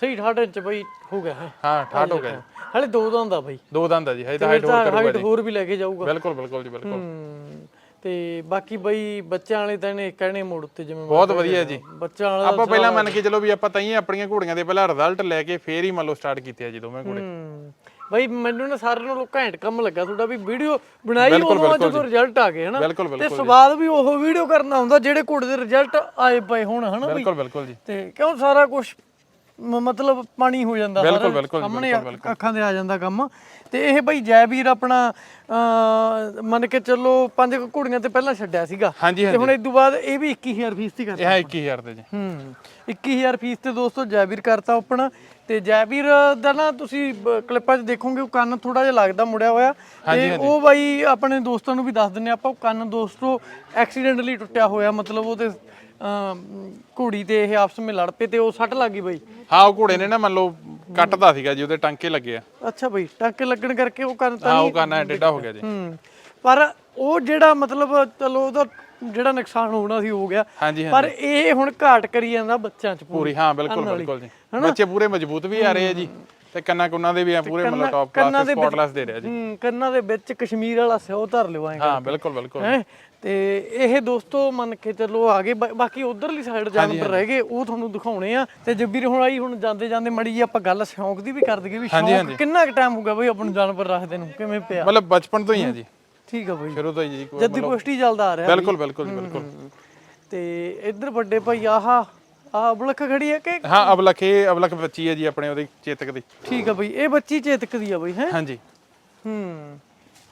ਸਹੀ 68 ਇੰਚ ਬਈ ਹੋ ਗਿਆ ਹੈ? ਹਾਂ 68 ਹੋ ਗਿਆ ਜੀ। ਹਲੇ ਦੋ ਦੰਦ ਆ ਬਈ। ਦੋ ਦੰਦ ਆ ਜੀ ਹਜੇ ਤਾਂ ਹਾਈਟ ਹੋਰ ਕਰੂਗਾ ਹਾਈਟ ਜੀ। ਹੋਰ ਵੀ ਲੈ ਕੇ ਜਾਊਗਾ। ਬਿਲਕੁਲ ਬਿਲਕੁਲ ਜੀ ਬਿਲਕੁਲ। ਤੇ ਬਾਕੀ ਬਈ ਬੱਚਿਆਂ ਵਾਲੇ ਤਾਂ ਇਹਨੇ ਕਹਿਣੇ ਮੋੜ ਉੱਤੇ ਜਿਵੇਂ ਬਹੁਤ ਵਧੀਆ ਜੀ। ਬੱਚਿਆਂ ਵਾਲਾ ਆਪਾਂ ਪਹਿਲਾਂ ਮੰਨ ਕੇ ਚਲੋ ਵੀ ਆਪਾਂ ਤਾਂ ਹੀ ਆਪਣੀਆਂ ਘੋੜੀਆਂ ਦੇ ਪਹਿਲਾਂ ਰਿਜ਼ਲਟ ਲੈ ਕੇ ਫੇਰ ਹੀ ਮੰਨ ਲਓ ਸਟਾਰਟ ਕੀਤੇ ਆ ਜੀ ਦੋਵੇਂ ਘੋੜੇ। ਹੂੰ ਬਈ ਮੈਨੂੰ ਨਾ ਸਾਰਿਆਂ ਨਾਲੋਂ ਘੈਂਟ ਕੰਮ ਲੱਗਾ ਤੁਹਾਡਾ ਵੀ ਵੀਡੀਓ ਬਣਾਈ ਉਦੋਂ ਆ ਜਦੋਂ ਰਿਜ਼ਲਟ ਆ ਗਏ ਹਨਾ? ਬਿਲਕੁਲ ਤੇ ਬਿਲਕੁਲ ਸਵਾਦ ਵੀ ਉਹ ਵੀਡੀਓ ਕਰਨਾ ਹੁੰਦਾ ਜਿਹੜੇ ਘੋੜੇ ਦੇ ਰਿਜ਼ਲਟ ਆਏ ਪਏ ਹੋਣ ਹਨਾ ਬਈ? ਬਿਲਕੁਲ ਬਿਲਕੁਲ ਜੀ। ਤੇ ਕਿਉਂ ਸਾਰਾ ਕੁਝ ਮਤਲਬ ਪਾਣੀ ਹੋ ਜਾਂਦਾ ਬਿਲਕੁਲ, ਬਿਲਕੁਲ ਜੀ, ਸਾਹਮਣੇ ਅੱਖਾਂ ਦੇ ਆ ਜਾਂਦਾ ਕੰਮ। ਤੇ ਇਹ ਬਈ ਜੈਵੀਰ ਆਪਣਾ ਅਹ, ਮੰਨ ਕੇ ਚੱਲੋ ਪੰਜ ਕੁ ਘੋੜੀਆਂ ਤੇ ਪਹਿਲਾਂ ਛੱਡਿਆ ਸੀਗਾ। ਹਾਂਜੀ ਤੇ ਹੁਣ ਇਸ ਤੋਂ ਬਾਅਦ ਇਹ ਵੀ 21000 ਫੀਸ ਤੇ ਕਰਤਾ ਇਹ ਹੈ 21000 ਦੇ ਜੀ। ਹੂੰ 21000 ਫੀਸ ਤੇ ਦੋਸਤੋ ਜੈਵੀਰ ਕਰਤਾ ਆਪਣਾ। ਤੇ ਜੈਵੀਰ ਦਾ ਨਾ ਤੁਸੀਂ ਬ- ਕਲਿੱਪਾਂ 'ਚ ਦੇਖੋਗੇ ਉਹ ਕੰਨ ਥੋੜਾ ਜਿਹਾ ਲੱਗਦਾ ਮੁੜਿਆ ਹੋਇਆ। ਤੇ ਉਹ ਬਾਈ ਆਪਣੇ ਦੋਸਤਾਂ ਨੂੰ ਵੀ ਦੱਸ ਦਿੰਨੇ ਆਪਾਂ ਉਹ ਕੰਨ ਦੋਸਤੋ ਐਕਸੀਡੈਂਟਲੀ ਟੁੱਟਿਆ ਹੋਇਆ ਮਤਲਬ ਉਹਦੇ ਘੋੜੀ ਤੇ ਇਹ ਆਪਸ ਵਿੱਚ ਲੜ ਪਏ ਤੇ ਉਹ ਸੱਟ ਲੱਗ ਗਈ ਬਾਈ। ਹਾਂ ਉਹ ਘੋੜੇ ਨੇ ਨਾ ਮੰਨ ਲਓ ਕੱਟਦਾ ਸੀਗਾ ਜੀ ਉਹਦੇ ਟਾਂਕੇ ਲੱਗੇ ਆ। ਅੱਛਾ ਬਈ ਟਾਂਕੇ ਲੱਗਣ ਕਰਕੇ ਉਹ ਕੰਨ ਤਾਂ ਹਾਂ ਉਹ ਕਰਨਾ ਟੇਢਾ ਹੋ ਗਿਆ ਜੀ। ਹੂੰ ਪਰ ਉਹ ਜਿਹੜਾ ਮਤਲਬ ਚਲੋ ਉਹਦਾ ਜਿਹੜਾ ਨੁਕਸਾਨ ਹੋਣਾ ਸੀ ਹੋ ਗਿਆ। ਹਾਂਜੀ ਪਰ ਇਹ ਹੁਣ ਘਾਟ ਕਰੀ ਜਾਂਦਾ ਬੱਚਿਆਂ 'ਚ ਪੂਰੀ। ਹਾਂ ਬਿਲਕੁਲ ਬਿਲਕੁਲ ਜੀ। ਬੱਚੇ ਪੂਰੇ ਮਜ਼ਬੂਤ ਵੀ ਆ ਰਹੇ ਆ ਜੀ। ਤੇ ਕੰਨਾਂ ਕੁੰਨਾਂ ਦੇ ਵੀ ਆ ਪੂਰੇ ਮਤਲਬ ਟੌਪ ਕਲਾਸ ਸਪੌਟਲੈਸ ਦੇ ਰਿਹਾ ਜੀ। ਹੂੰ ਕੰਨਾਂ ਦੇ ਵਿੱਚ ਕਸ਼ਮੀਰ ਵਾਲਾ ਸਿਓ ਧਰ ਲਿਓ ਐਂ ਹਾਂ ਬਿਲਕੁਲ ਬਿਲਕੁਲ। ਹੈ ਤੇ ਇਹ ਦੋਸਤੋ ਮੰਨ ਕੇ ਚੱਲੋ ਆ ਗਏ ਬਾ- ਬਾਕੀ ਉਧਰਲੀ ਸਾਈਡ ਜਾਨਵਰ ਰਹਿ ਗਏ ਉਹ ਤੁਹਾਨੂੰ ਦਿਖਾਉਣੇ ਆ। ਤੇ ਜੱਬੀਰ ਹੁਣ ਆਈ ਹੁਣ ਜਾਂਦੇ ਜਾਂਦੇ ਮੜੀ ਜੀ ਆਪਾਂ ਗੱਲ ਸ਼ੌਂਕ ਦੀ ਵੀ ਕਰ ਦਈਏ ਵੀ ਸ਼ੌਂਕ ਕਿੰਨਾ ਕੁ ਟਾਈਮ ਹੋ ਗਿਆ ਬਈ ਆਪਾਂ ਜਾਨਵਰ ਰੱਖਦੇ ਨੂੰ ਕਿਵੇਂ ਪਿਆ? ਮਤਲਬ ਬਚਪਨ ਤੋਂ ਹੀ ਆ ਜੀ। ਠੀਕ ਆ ਬਈ। ਸ਼ੁਰੂ ਤੋਂ ਹੀ ਜੀ ਜੱਦੀ ਪੁਸ਼ਟੀ ਚੱਲਦਾ ਆ ਰਿਹਾ ਬਿਲਕੁਲ ਬਿਲਕੁਲ ਜੀ ਬਿਲਕੁਲ। ਤੇ ਇੱਧਰ ਵੱਡੇ ਭਾਈ ਆਹ ਆਹ ਬਲਕ ਖੜੀ ਹੈ ਕਿ ਹਾਂ ਅਬਲਖ ਇਹ ਅਬਲਖ ਬੱਚੀ ਹੈ ਜੀ ਆਪਣੇ ਉਹਦੀ ਚੇਤਕ ਦੀ। ਠੀਕ ਆ ਬਈ ਇਹ ਬੱਚੀ ਚੇਤਕ ਦੀ ਆ ਬਈ ਹੈ? ਹਾਂਜੀ। ਹੂੰ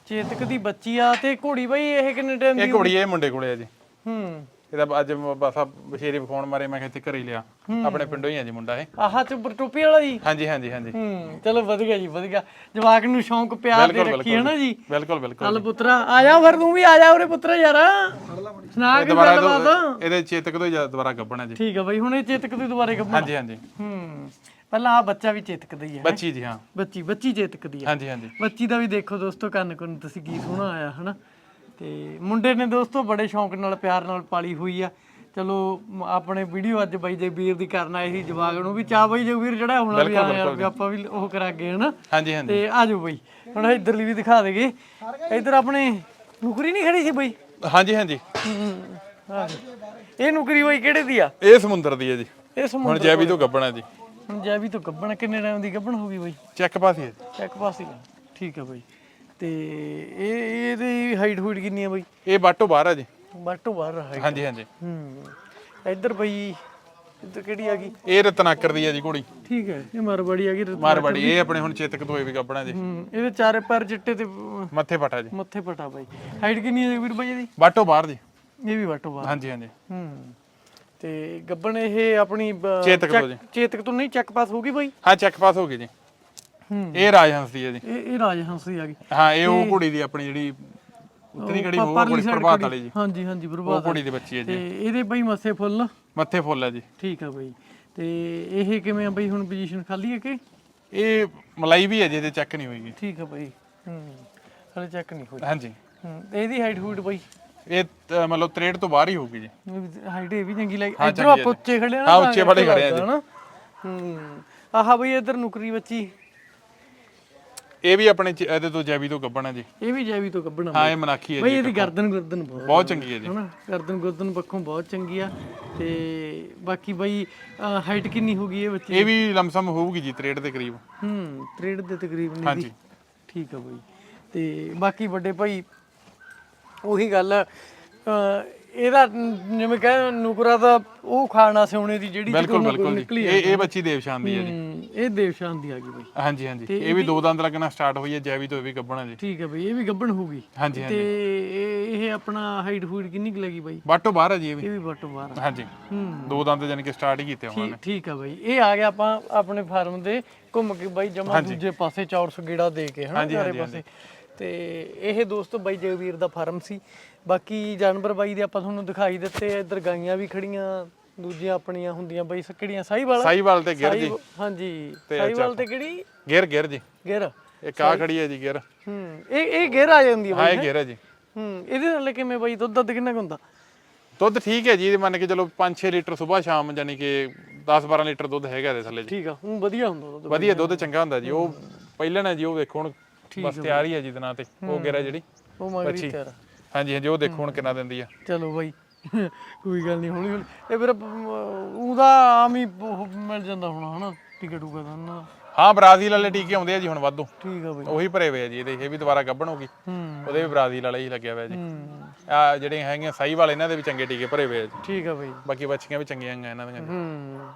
ਚੇਤਕ ਦੀ ਬੱਚੀ ਆ ਤੇ ਘੋੜੀ ਬਈ ਇਹ ਕਿੰਨੇ ਟਾਈਮ ਦੀ ਇਹ ਘੋੜੀ ਇਹ ਮੁੰਡੇ ਕੋਲੇ ਆ ਜੀ। ਹੂੰ। ਇਹਦਾ ਅੱਜ ਬਸ ਆ ਬਸ਼ੇਰੇ ਵਿਖਾਉਣ ਮਾਰੇ ਮੈਂ ਕਿਹਾ ਇੱਥੇ ਘਰੇ ਹੀ ਲਿਆ। ਆਪਣੇ ਪਿੰਡੋਂ ਹੀ ਆ ਜੀ ਮੁੰਡਾ ਇਹ। ਆਹ ਚੁੱਪਰ ਟੋਪੀ ਵਾਲਾ ਜੀ? ਹਾਂਜੀ ਹਾਂਜੀ ਹਾਂਜੀ। ਹੂੰ ਚਲੋ ਵਧੀਆ ਜੀ ਵਧੀਆ। ਜਵਾਕ ਨੂੰ ਸ਼ੌਂਕ ਪਿਆਰ ਦੇ ਰੱਖੀ ਹੈ ਨਾ ਜੀ। ਬਿਲਕੁਲ ਬਿਲਕੁਲ ਚੱਲ ਪੁੱਤਰਾ ਆ ਜਾ ਫਿਰ ਤੂੰ ਵੀ ਆ ਜਾ ਉਰੇ ਪੁੱਤਰਾ ਯਾਰ। ਸੁਣਾ ਕੇ ਦੁਬਾਰਾ ਗੱਲਬਾਤ? ਤੋਂ ਇਹਦੇ ਚੇਤਕ ਤੋਂ ਹੀ ਜ਼ਿਆਦਾ ਦੁਬਾਰਾ ਗੱਬਣਾ ਜੀ। ਠੀਕ ਆ ਬਈ ਹੁਣ ਇਹ ਚੇਤਕ ਦੀ ਦੁਬਾਰੇ ਗੱਭਣ। ਹਾਂਜੀ ਹਾਂਜੀ। ਹੂੰ ਪਹਿਲਾਂ ਆ ਬੱਚਾ ਵੀ ਚੇਤਕ ਦਾ ਹੀ ਬੱਚੀ ਜੀ ਹਾਂ। ਬੱਚੀ ਬੱਚੀ ਚੇਤਕ ਦੀ ਹੈ। ਹਾਂਜੀ ਹਾਂਜੀ। ਬੱਚੀ ਦਾ ਵੀ ਦੇਖੋ ਦੋਸਤੋ ਕੰਨ ਕੰਨ ਤੁਸੀਂ ਕੀ ਸੋਹਣਾ ਆਇਆ ਹਨਾ? ਤੇ ਮੁੰਡੇ ਨੇ ਦੋਸਤੋ ਬੜੇ ਸ਼ੌਂਕ ਨਾਲ ਪਿਆਰ ਨਾਲ ਪਾਲੀ ਹੋਈ ਆ। ਚਲੋ ਮ- ਆਪਣੇ ਵੀਡੀਓ ਅੱਜ ਬਾਈ ਦੇ ਵੀਰ ਦੀ ਕਰਨ ਆਏ ਸੀ ਜਵਾਗ ਨੂੰ ਵੀ ਚਾਹ ਬਾਈ ਜਗਵੀਰ ਜਿਹੜਾ ਹੁਣ ਵੀ ਆ ਯਾਰ ਵੀ ਆਪਾਂ ਵੀ ਉਹ ਕਰਾਂਗੇ ਹਨਾ? ਹਾਂਜੀ ਹਾਂਜੀ। ਤੇ ਆ ਜਾਓ ਬਈ ਹੁਣ ਇਧਰਲੀ ਵੀ ਦਿਖਾ ਦੇਗੇ। ਇਧਰ ਆਪਣੇ ਨੁਕਰੀ ਨਹੀਂ ਖੜੀ ਸੀ ਬਈ? ਹਾਂਜੀ ਹਾਂਜੀ। ਆ। ਇਹ ਨੁਕਰੀ ਬਈ ਕਿਹੜੇ ਦੀ ਆ? ਇਹ ਸਮੁੰਦਰ ਦੀ ਹੈ ਜੀ। ਇਹ ਸਮੁੰਦਰ ਹੁਣ ਜੈਵੀ ਤੋਂ ਗੱਬਣਾ ਜੀ। ਹੁਣ ਜੈਵੀ ਤੋਂ ਗੱਬਣ ਕਿੰਨੇ ਟਾਈਮ ਦੀ ਗੱਬਣ ਹੋ ਗਈ ਬਈ? ਚੈੱਕ ਪਾਸ ਹੀ ਹੈ ਜੀ। ਇੱਕ ਪਾਸੇ ਹੀ ਆ। ਠੀਕ ਆ ਬਈ। ਤੇ ਇਹ ਇਹਦੀ ਹਾਈਟ ਹੂਟ ਕਿੰਨੀ ਆ ਬਈ? ਇਹ ਬਾਟੋ ਬਾਹਰ ਆ ਜੀ। ਬਾਟੋ ਬਾਹਰ ਹੈ ਹਾਂਜੀ ਹਾਂਜੀ। ਹੂੰ। ਇੱਧਰ ਬਈ ਇੱਧਰ ਕਿਹੜੀ ਆ ਗਈ? ਇਹ ਰਤਨਾਕਰ ਦੀ ਹੈ ਜੀ ਘੋੜੀ। ਠੀਕ ਹੈ ਇਹ ਮਾਰਵਾੜੀ ਆ ਗਈ ਮਾਰਵਾੜੀ ਇਹ ਆਪਣੇ ਹੁਣ ਚੇਤਕ ਤੋਂ ਹੋਏ ਵੀ ਗੱਬਣਾ ਜੀ। ਹੂੰ ਇਹਦੇ ਚਾਰੇ ਪੈਰ ਚਿੱਟੇ ਤੇ ਮੱਥੇ ਪਟਾ ਜੀ। ਮੱਥੇ ਪਟਾ ਬਾਈ। ਹਾਈਟ ਕਿੰਨੀ ਹੈ ਵੀਰ ਬਾਈ ਇਹਦੀ? ਬਾਟੋ ਬਾਹਰ ਜੀ। ਇਹ ਵੀ ਬਾਟੋ ਬਾਹਰ। ਹਾਂਜੀ ਹਾਂਜੀ। ਹੂੰ। ਤੇ ਗੱਬਣ ਇਹ ਆਪਣੀ ਚੇਤਕ ਤੋਂ ਜੀ। ਚੇਤਕ ਤੋਂ ਨਹੀਂ ਚੱਕ ਪਾਸ ਹੋ ਗਈ ਬਾਈ? ਹਾਂ ਚੈੱਕ ਪਾਸ ਹੋ ਗਈ ਜੀ। ਇਹ ਰਾਜਹੰਸ ਦੀ ਹੈ ਜੀ। ਇਹ ਇਹ ਰਾਜਹੰਸ ਦੀ ਗਈ ਹਾਂ ਇਹ ਉਹ ਘੋੜੀ ਦੀ ਆਪਣੀ ਜਿਹੜੀ ਉਤਰੀ ਖੜੀ ਉਹ ਘੋੜੀ ਪ੍ਰਭਾਤ ਵਾਲੀ ਜੀ। ਹਾਂਜੀ ਹਾਂਜੀ ਉਹ ਬਰਬਾਦ ਘੋੜੀ ਦੀ ਬੱਚੀ ਹੈ ਤੇ ਜੀ ਇਹਦੇ ਬਈ ਮੱਥੇ ਫੁੱਲ। ਮੱਥੇ ਫੁੱਲ ਹੈ ਜੀ। ਠੀਕ ਆ ਬਈ। ਤੇ ਇਹ ਕਿਵੇਂ ਆ ਬਈ? ਹੁਣ ਪੋਜੀਸ਼ਨ ਖਾਲੀ ਹੈ ਕਿ? ਇਹ ਮਲਾਈ ਵੀ ਹੈ ਜੀ ਇਹਦੇ ਚੈੱਕ ਨਹੀਂ ਹੋਈਗੀ ਠੀਕ ਆ ਬਈ। ਹੂੰ ਹਲੇ ਚੈੱਕ ਨਹੀਂ ਹੋਈ। ਹਾਂਜੀ। ਹੂੰ ਤੇ ਇਹਦੀ ਹਾਈਟ ਹੂਟ ਬਈ? ਇਹ ਅ, ਮਤਲਬ 63 ਤੋਂ ਬਾਹਰ ਹੀ ਹੋਊਗੀ ਜੀ। ਹਾਈਟ ਇਹ ਵੀ ਚੰਗੀ ਲੱਗੀ। ਹਾਂ, ਇਧਰੋਂ ਚੰਗੀ ਆਪਾਂ ਉੱਚੇ ਖੜੇ ਆ ਨਾ ਹਾਂ, ਤਾਂ ਉੱਚੇ ਕਰਕੇ ਬੜੇ ਖੜੇ ਆ ਲੱਗਦਾ ਨਾ। ਹੂੰ ਆਹ ਬਈ ਇਧਰ ਨੁਕਰੀ ਬੱਚੀ। ਇਹ ਵੀ ਆਪਣੇ ਚ- ਇਹਦੇ ਤੋਂ ਜੈਵੀ ਤੋਂ ਗੱਬਣਾ ਜੀ। ਇਹ ਵੀ ਜੈਵੀ ਤੋਂ ਕੱਢਣਾ ਹਾਂ ਇਹ ਮਨਾਖੀ ਹੈ ਬਈ ਜੀ ਇਹਦੀ ਗਰਦਨ ਗੁਰਦਨ ਬਹੁਤ ਬਹੁਤ ਚੰਗੀ ਹੈ ਜੀ। ਹਨਾ ਗਰਦਨ ਗੁਰਦਨ ਪੱਖੋਂ ਬਹੁਤ ਚੰਗੀ ਆ ਤੇ ਬਾਕੀ ਬਈ ਹਾਈਟ ਕਿੰਨੀ ਹੋ ਗਈ ਇਹ ਬੱਚੀ ਇਹ ਵੀ ਲਮਸਮ ਹੋਊਗੀ ਜੀ 63 ਦੇ ਕਰੀਬ। ਹੂੰ 63 ਦੇ ਤਕਰੀਬਨ ਹਾਂਜੀ। ਇਹਦੀ ਠੀਕ ਆ ਬਈ। ਤੇ ਬਾਕੀ ਵੱਡੇ ਭਾਈ ਉਹੀ ਗੱਲ ਆ, ਅਹ, ਇਹਦਾ ਨ- ਜਿਵੇਂ ਕਹੇ ਨੁਕਰਾ ਦਾ ਉਹ ਖਾਣਾ ਸਿਉਣੇ ਦੀ ਜਿਹੜੀ ਬਿਲਕੁਲ ਜਦੋਂ ਬਿਲਕੁਲ ਜੀ। ਨਿਕਲੀ ਇਹ ਇਹ ਬੱਚੀ ਦੇਵਸ਼ਾਨ ਦੀ ਹੈ ਜੀ। ਹੂੰ, ਇਹ ਦੇਵਸ਼ਾਨ ਦੀ ਆ ਗਈ ਬਈ। ਹਾਂਜੀ ਹਾਂਜੀ। ਇਹ ਵੀ ਦੋ ਦੰਦ ਲੱਗਣਾ ਸਟਾਰਟ ਹੋਈ ਹੈ ਜੈਵੀ ਤੋਂ ਇਹ ਵੀ ਗੱਬਣਾ ਜੀ। ਠੀਕ ਆ ਬਈ ਇਹ ਵੀ ਗੱਬਣ ਹੋਊਗੀ ਹਾਂਜੀ ਤੇ ਹਾਂਜੀ ਇਹ ਇਹ ਆਪਣਾ ਹਾਈਟ ਹੂਟ ਕਿੰਨੀ ਕੁ ਲੱਗੀ ਬਾਈ? ਬਾਟੋ ਬਾਹਰ ਹੈ ਜੀ ਇਹ ਵੀ। ਇਹ ਵੀ ਬਟੋ ਬਾਹਰ ਆ। ਹਾਂਜੀ। ਹੂੰ। ਦੋ ਦੰਦ ਜਾਨ ਕਿ ਸਟਾਰਟ ਹੀ ਕੀਤੇ ਉਹਨਾਂ ਨੇ ਠੀਕ ਠੀਕ ਆ ਬਾਈ। ਇਹ ਆ ਗਿਆ ਆਪਾਂ ਆਪਣੇ ਫਾਰਮ ਦੇ ਘੁੰਮ ਕੇ ਬਾਈ ਜਮਾ ਦੂਜੇ ਪਾਸੇ ਚੌਰਸ ਗੇੜਾ ਦੇ ਕੇ ਹਨਾ ਚਾਰੇ ਪਾਸੇ। ਤੇ ਇਹ ਦੋਸਤੋ ਬਾਈ ਜਗਵੀਰ ਦਾ ਫਾਰਮ ਸੀ। ਬਾਕੀ ਜਾਨਵਰ ਬਾਈ ਦੇ ਆਪਾਂ ਤੁਹਾਨੂੰ ਦਿਖਾਈ ਦਿੱਤੇ ਇੱਧਰ ਗਾਈਆਂ ਵੀ ਖੜੀਆਂ ਦੂਜੀਆਂ ਆਪਣੀਆਂ ਹੁੰਦੀਆਂ ਬਾਈ ਸ- ਕਿਹੜੀਆਂ? ਸਾਈਵਾਲ ਸਾਈਵਾਲ ਤੇ ਗਿਰ ਜੀ। ਹਾਂਜੀ। ਸਾਈਵਾਲ ਤੇ ਕਿਹੜੀ? ਗਿਰ ਗਿਰ ਜੀ। ਗੇਰ। ਇੱਕ ਆ ਖੜੀ ਹੈ ਜੀ ਗਿਰ। ਹੂੰ ਇਹ ਇਹ ਗੇਰ ਆ ਜਾਂਦੀ ਹੈ ਹਾਂ ਬਾਈ ਇਹ ਗਿਰ ਹੈ ਜੀ। ਹੂੰ ਇਹਦੇ ਨਾਲ ਕਿਵੇਂ ਬਾਈ ਦੁੱਧ ਦੱਧ ਕਿੰਨਾ ਕੁ ਹੁੰਦਾ? ਦੁੱਧ ਠੀਕ ਹੈ ਜੀ ਇਹ ਮੰਨ ਕੇ ਚਲੋ 5-6 ਲੀਟਰ ਸਵੇਰ ਸ਼ਾਮ ਯਾਨੀ ਕਿ 10-12 ਲੀਟਰ ਦੁੱਧ ਹੈਗਾ ਇਹਦੇ ਥੱਲੇ ਜੀ। ਠੀਕ ਆ ਹੁਣ ਵਧੀਆ ਹੁੰਦਾ ਦੁੱਧ ਵਧੀਆ ਦੁੱਧ ਚੰਗਾ ਹੁੰਦਾ ਜੀ। ਉਹ ਪਹਿਲਾਂ ਨਾ ਜੀ ਉਹ ਵੇਖੋ ਹੁਣ ਬਸ ਤਿਆਰ ਹੀ ਹੈ ਜੀ ਦਿਨਾਂ ਤੇ। ਉਹ ਗਿਰ ਹੈ ਜਿਹੜੀ। ਉਹ ਮਗਰੀ ਤਿਆਰ ਆ। ਹਾਂਜੀ ਹਾਂਜੀ ਉਹ ਦੇਖੋ ਹੁਣ ਕਿੰਨਾ ਦਿੰਦੀ ਆ। ਚਲੋ ਬਾਈ ਕੋਈ ਗੱਲ ਨਹੀਂ ਹੌਲੀ ਹੌਲੀ ਇਹ ਫਿਰ ਉਹਦਾ ਆਮ ਹੀ ਉਹ ਮਿਲ ਜਾਂਦਾ ਹੁਣ ਹਨਾ ਟਿਕਟ ਟੂਕਾ ਦਾ ਉਹਨਾਂ ਦਾ ਹਾਂ ਬ੍ਰਾਜ਼ੀਲ ਵਾਲੇ ਟੀਕੇ ਆਉਂਦੇ ਆ ਜੀ ਹੁਣ ਵਾਧੂ। ਠੀਕ ਆ ਬਾਈ। ਉਹੀ ਭਰੇ ਹੋਏ ਆ ਜੀ ਇਹਦੇ ਇਹ ਵੀ ਦੁਬਾਰਾ ਗੱਭਣ ਹੋ ਗਈ। ਹੂੰ। ਉਹਦੇ ਵੀ ਬ੍ਰਾਜ਼ੀਲ ਵਾਲਾ ਹੀ ਲੱਗਿਆ ਹੋਇਆ ਜੀ। ਹੂੰ। ਆ ਜਿਹੜੀਆਂ ਹੈਗੀਆਂ ਸਾਈ ਵਾਲੇ ਇਹਨਾਂ ਦੇ ਵੀ ਚੰਗੇ ਟੀਕੇ ਭਰੇ ਹੋਏ ਆ ਜੀ। ਠੀਕ ਆ ਬਾਈ। ਬਾਕੀ ਬੱਚੀਆਂ ਵੀ ਚੰਗੀਆਂ ਹੈਗੀਆਂ ਇਹਨਾਂ ਦੀਆਂ ਜੀ। ਹੂੰ।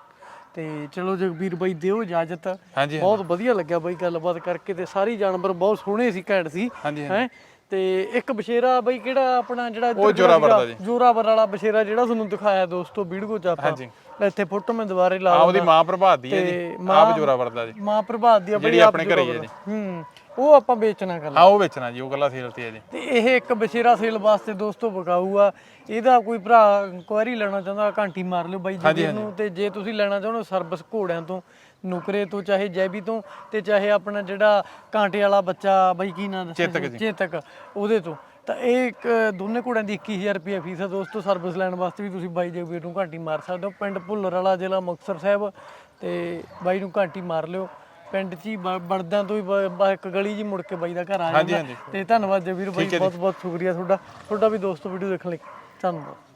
ਤੇ ਚਲੋ ਜਗਬੀਰ ਬਾਈ ਦਿਓ ਇਜਾਜ਼ਤ। ਹਾਂਜੀ ਬਹੁਤ ਵਧੀਆ ਲੱਗਿਆ ਬਾਈ ਗੱਲਬਾਤ ਕਰਕੇ ਤੇ ਸਾਰੀ ਜਾਨਵਰ ਬਹੁਤ ਸੋਹਣੇ ਸੀ ਘੈਂਟ ਸੀ। ਹਾਂਜੀ। ਹੈ ਤੇ ਇੱਕ ਬਸ਼ੇਰਾ ਬਾਈ ਕਿਹੜਾ ਆਪਣਾ ਜਿਹੜਾ ਉਹ ਜੋਰਾਵਰ ਦਾ ਜੋਰਾਵਰ ਵਾਲਾ ਬਸ਼ੇਰਾ ਜਿਹੜਾ ਤੁਹਾਨੂੰ ਦਿਖਾਇਆ ਦੋਸਤੋ ਵੀਡੀਓ ਚ ਆਪਾਂ ਹਾਂਜੀ। ਇੱਥੇ ਫੋਟੋ ਮੈਂ ਦੁਬਾਰੇ ਲਾ ਆ ਉਹਦੀ ਮਾਂ ਪ੍ਰਭਾਤ ਦੀ ਹੈ ਜੀ। ਆਪ ਜੋਰਾ ਵਰਦਾ ਜੀ। ਮਾਂ ਪ੍ਰਭਾਤ ਦੀ ਆਪਣੀ ਜਿਹੜੀ ਆਪ ਆਪਣੇ ਘਰੇ ਹੀ ਜੋਰਾਵਰ। ਹੂੰ। ਉਹ ਆਪਾਂ ਵੇਚਣਾ ਕਰ ਹਾਂ ਉਹ ਵੇਚਣਾ ਜੀ ਉਹ ਗੱਲਾਂ ਸੇਲ ਤੇ ਹੈ ਜੀ। ਤੇ ਇਹ ਇੱਕ ਬਸ਼ੇਰਾ ਸੇਲ ਵਾਸਤੇ ਦੋਸਤੋ ਵਿਕਾਊ ਆ ਇਹਦਾ ਕੋਈ ਭਰਾ ਕੁਐਰੀ ਲੈਣਾ ਚਾਹੁੰਦਾ ਘੰਟੀ ਮਾਰ ਲਿਓ ਬਾਈ ਜੀ ਨੂੰ ਤੇ ਜੇ ਤੁਸੀਂ ਲੈਣਾ ਚਾਹੁੰਦੇ ਹੋ ਸਰਵਿਸ ਘੋੜਿਆਂ ਤੋਂ ਨੁਕਰੇ ਤੋਂ ਚਾਹੇ ਜੈਬੀ ਤੋਂ ਤੇ ਚਾਹੇ ਆਪਣਾ ਜਿਹੜਾ ਕਾਂਟੇ ਵਾਲਾ ਬੱਚਾ ਬਾਈ ਕੀ ਨਾਂ ਚੇਤਕ? ਚੇਤਕ ਉਹਦੇ ਤੋਂ। ਤਾਂ ਇਹ ਇੱਕ ਦੋਨੇ ਘੋੜਿਆਂ ਦੀ 21000 ਰੁਪਏ ਫੀਸ ਹੈ ਦੋਸਤੋ ਸਰਵਿਸ ਲੈਣ ਵਾਸਤੇ ਵੀ ਤੁਸੀਂ ਬਾਈ ਜਗਵੀਰ ਨੂੰ ਘੰਟੀ ਮਾਰ ਸਕਦੇ ਹੋ। ਪਿੰਡ ਭੁੱਲਰ ਵਾਲਾ ਜ਼ਿਲ੍ਹਾ ਮੁਕਤਸਰ ਸਾਹਿਬ ਤੇ ਬਾਈ ਨੂੰ ਘੰਟੀ ਮਾਰ ਲਿਓ। ਪਿੰਡ 'ਚ ਹੀ ਬ- ਬੜਦਿਆਂ ਤੋਂ ਹੀ ਬ- ਬ- ਇੱਕ ਗਲੀ ਜੀ ਮੁੜ ਕੇ ਬਾਈ ਦਾ ਘਰ ਆ ਹਾਂਜੀ, ਜਾਂਦਾ। ਹਾਂਜੀ। ਤੇ ਧੰਨਵਾਦ ਜਗਵੀਰ ਬਾਈ ਬਹੁਤ ਬਹੁਤ ਸ਼ੁਕਰੀਆ ਤੁਹਾਡਾ। ਤੁਹਾਡਾ ਵੀ ਦੋਸਤੋ ਵੀਡੀਓ ਦੇਖਣ ਲਈ ਧੰਨਵਾਦ।